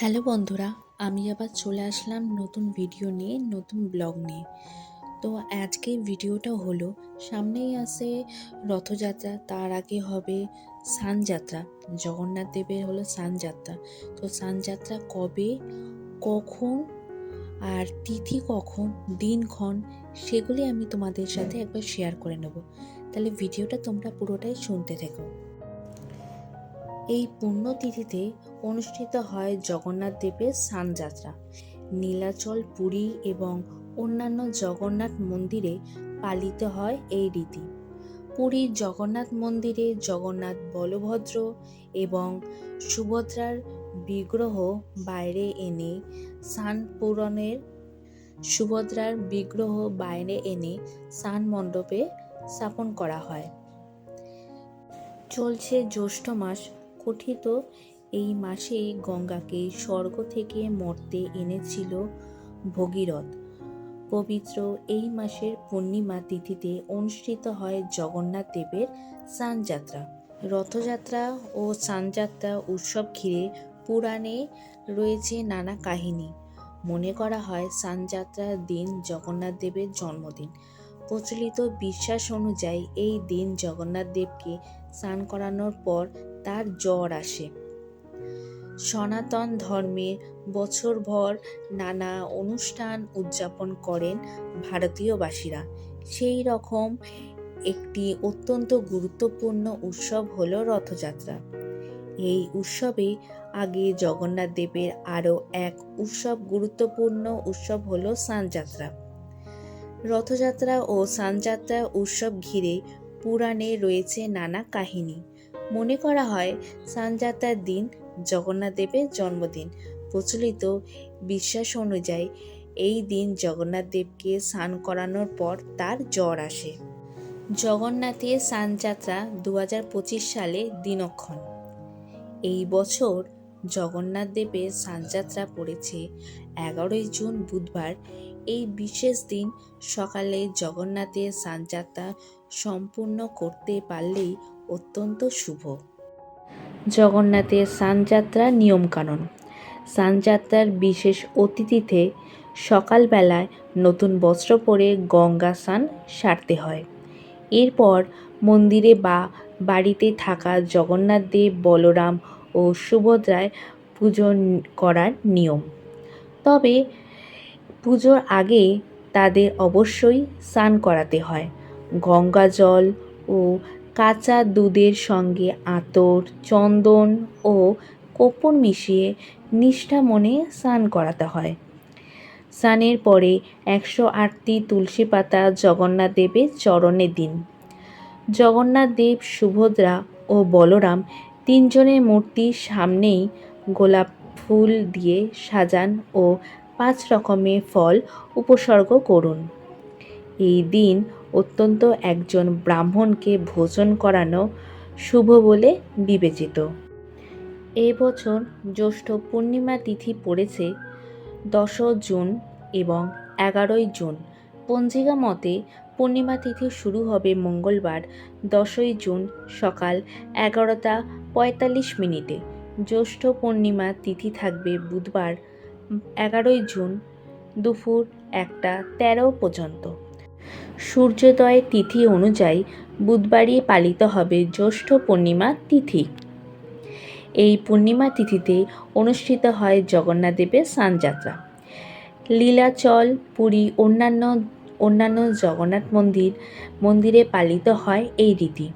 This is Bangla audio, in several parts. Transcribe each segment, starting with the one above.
হ্যালো বন্ধুরা, আমি আবার চলে আসলাম নতুন ভিডিও নিয়ে, নতুন ব্লগ নিয়ে। তো আজকে ভিডিওটা হলো, সামনেই আসে রথযাত্রা, তার আগে হবে সানযাত্রা, জগন্নাথ দেবের হলো সানযাত্রা। তো সানযাত্রা কবে, কখন আর তিথি কখন, দিনক্ষণ, সেগুলি আমি তোমাদের সাথে একবার শেয়ার করে নেব। তাহলে ভিডিওটা তোমরা পুরোটাই শুনতে থেকো। এই পুণ্যতিথিতে অনুষ্ঠিত হয় জগন্নাথ দেবের স্নানযাত্রা। নীলাচল, পুরী এবং অন্যান্য জগন্নাথ মন্দিরে পালিত হয় এই রীতি। পুরীর জগন্নাথ মন্দিরে জগন্নাথ বলভদ্র এবং সুভদ্রার বিগ্রহ বাইরে এনে স্নান পূরণের, সুভদ্রার বিগ্রহ বাইরে এনে স্নান মণ্ডপে স্থাপন করা হয়। চলছে জ্যৈষ্ঠ মাস কথিত, এই মাসেই গঙ্গাকে স্বর্গ থেকে মর্তে এনেছিল ভগীরথ। পবিত্র এই মাসের পূর্ণিমা তিথিতে অনুষ্ঠিত হয় জগন্নাথ দেবের স্নানযাত্রা। রথযাত্রা ও স্নানযাত্রা উৎসব ঘিরে পুরাণে রয়েছে নানা কাহিনী। মনে করা হয় সানযাত্রার দিন জগন্নাথ দেবের জন্মদিন। প্রচলিত বিশ্বাস অনুযায়ী এই দিন জগন্নাথ দেবকে স্নান করানোর পর তার জ্বর আসে। সনাতন ধর্মে বছরভর নানা অনুষ্ঠান উদযাপন করেন ভারতীয়বাসীরা। সেই রকম একটি অত্যন্ত গুরুত্বপূর্ণ উৎসব হল রথযাত্রা। এই উৎসবে আগে জগন্নাথ দেবের আরও এক উৎসব গুরুত্বপূর্ণ উৎসব হল স্নানযাত্রা রথযাত্রা ও স্নানযাত্রা উৎসব ঘিরে পুরাণে রয়েছে নানা কাহিনী। মনে করা হয় স্নানযাত্রার দিন, জগন্নাথ দেবের জন্মদিন। প্রচলিত বিশ্বাস অনুযায়ী এই দিন জগন্নাথ দেবকে স্নান করানোর পর তার জ্বর আসে। জগন্নাথের স্নানযাত্রা দু হাজার পঁচিশ সালে দিনক্ষণ। এই বছর জগন্নাথ দেবের পড়েছে এগারোই জুন বুধবার এই বিশেষ দিন সকালে জগন্নাথের স্নানযাত্রা সম্পূর্ণ করতে পারলেই অত্যন্ত শুভ। জগন্নাথের স্নানযাত্রার নিয়মকানুন। স্নানযাত্রার বিশেষ অতিথিতে সকালবেলায় নতুন বস্ত্র পরে গঙ্গা স্নান সারতে হয়। এরপর মন্দিরে বা বাড়িতে থাকা জগন্নাথ দেব, বলরাম ও সুভদ্রায় পুজো করার নিয়ম। তবে পুজোর আগে তাদের অবশ্যই স্নান করাতে হয়। গঙ্গা জল ও কাঁচা দুধের সঙ্গে আতর, চন্দন ও কর্পূর মিশিয়ে নিষ্ঠা মনে স্নান করাতে হয়। স্নানের পরে একশো আটটি তুলসী পাতা জগন্নাথ দেবের চরণে দিন। জগন্নাথ দেব, সুভদ্রা ও বলরাম তিনজনের মূর্তির সামনেই গোলাপ ফুল দিয়ে সাজান ও পাঁচ রকমের ফল উপসর্গ করুন। এই দিন অত্যন্ত একজন ব্রাহ্মণকে ভোজন করানো শুভ বলে বিবেচিত। এই বছর জ্যৈষ্ঠ পূর্ণিমা তিথি পড়েছে দশ জুন এবং এগারোই জুন। পঞ্জিকা মতে পূর্ণিমা তিথি শুরু হবে মঙ্গলবার দশই জুন সকাল এগারোটা পঁয়তাল্লিশ মিনিটে। জ্যৈষ্ঠ পূর্ণিমা তিথি থাকবে বুধবার এগারোই জুন দুপুর একটা তেরো পর্যন্ত। সূর্যোদয় তিথি অনুযায়ী বুধবারই পালিত হবে জ্যৈষ্ঠ পূর্ণিমা তিথি। এই পূর্ণিমা তিথিতে অনুষ্ঠিত হয় জগন্নাথ দেবের স্নানযাত্রা। লীলাচল, পুরী, অন্যান্য অন্যান্য জগন্নাথ মন্দির, মন্দিরে পালিত হয় এই রীতি।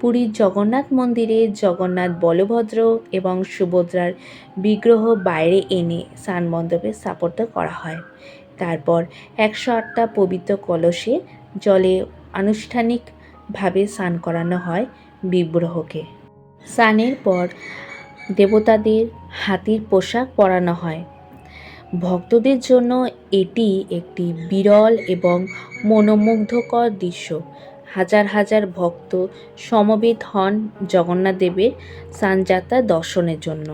পুরীর জগন্নাথ মন্দিরে জগন্নাথ বলভদ্র এবং সুভদ্রার বিগ্রহ বাইরে এনে স্নান মণ্ডপে স্থাপত্য করা হয়। তারপর একশো আটটা পবিত্র কলসে জলে আনুষ্ঠানিকভাবে স্নান করানো হয় বিগ্রহকে। স্নানের পর দেবতাদের হাতির পোশাক পরানো হয়। ভক্তদের জন্য এটি একটি বিরল এবং মনোমুগ্ধকর দৃশ্য। হাজার হাজার ভক্ত সমবেত হন জগন্নাথ দেবের স্নানযাত্রা দর্শনের জন্য।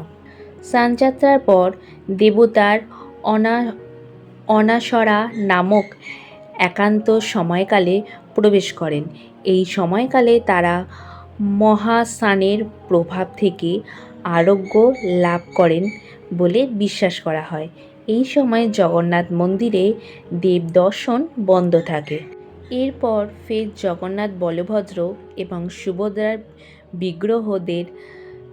সানযাত্রার পর দেবতার অনা, অনাসরা নামক একান্ত সময়কালে প্রবেশ করেন। এই সময়কালে তারা মহাস্নানের প্রভাব থেকে আরোগ্য লাভ করেন বলে বিশ্বাস করা হয়। এই সময় জগন্নাথ মন্দিরে দেব দর্শন বন্ধ থাকে। এরপর ফের জগন্নাথ বলভদ্র এবং সুভদ্রার বিগ্রহদের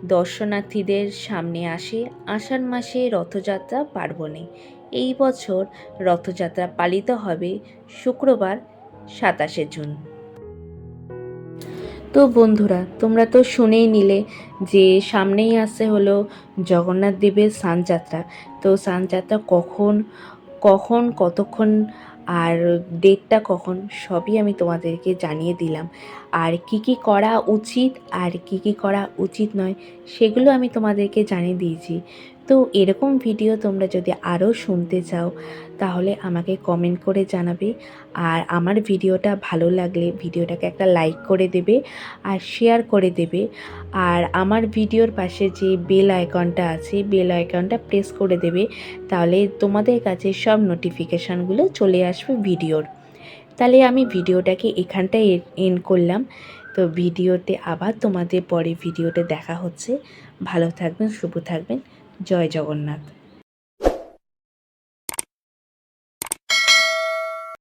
দর্শনার্থীদের সামনে আসে আষাঢ় মাসে রথযাত্রা পার্বণে। এই বছর রথযাত্রা পালিত হবে শুক্রবার, সাতাশে জুন। তো বন্ধুরা, তোমরা তো শুনেই নিলে যে সামনেই আসে হলো জগন্নাথ দেবের স্নানযাত্রা। তো সানযাত্রা কখন কখন, কতক্ষণ আর ডেটটা কখন সবই আমি তোমাদেরকে জানিয়ে দিলাম। আর কি কি করা উচিত আর কি কি করা উচিত নয়, সেগুলো আমি তোমাদেরকে জানিয়ে দিয়েছি। তো এরকম ভিডিও তোমরা যদি আরও শুনতে চাও, তাহলে আমাকে কমেন্ট করে জানাবে। আর আমার ভিডিওটা ভালো লাগলে ভিডিওটাকে একটা লাইক করে দেবে আর শেয়ার করে দেবে। আর আমার ভিডিওর পাশে যে বেল আইকনটা আছে বেল আইকনটা প্রেস করে দেবে, তাহলে তোমাদের কাছে সব নোটিফিকেশানগুলো চলে আসবে ভিডিওর। তাহলে আমি ভিডিওটাকে এখানটায় এন করলাম। তো ভিডিওতে আবার তোমাদের পরে ভিডিওতে দেখা হচ্ছে। ভালো থাকবেন, শুভ থাকবেন। জয় জগন্নাথ।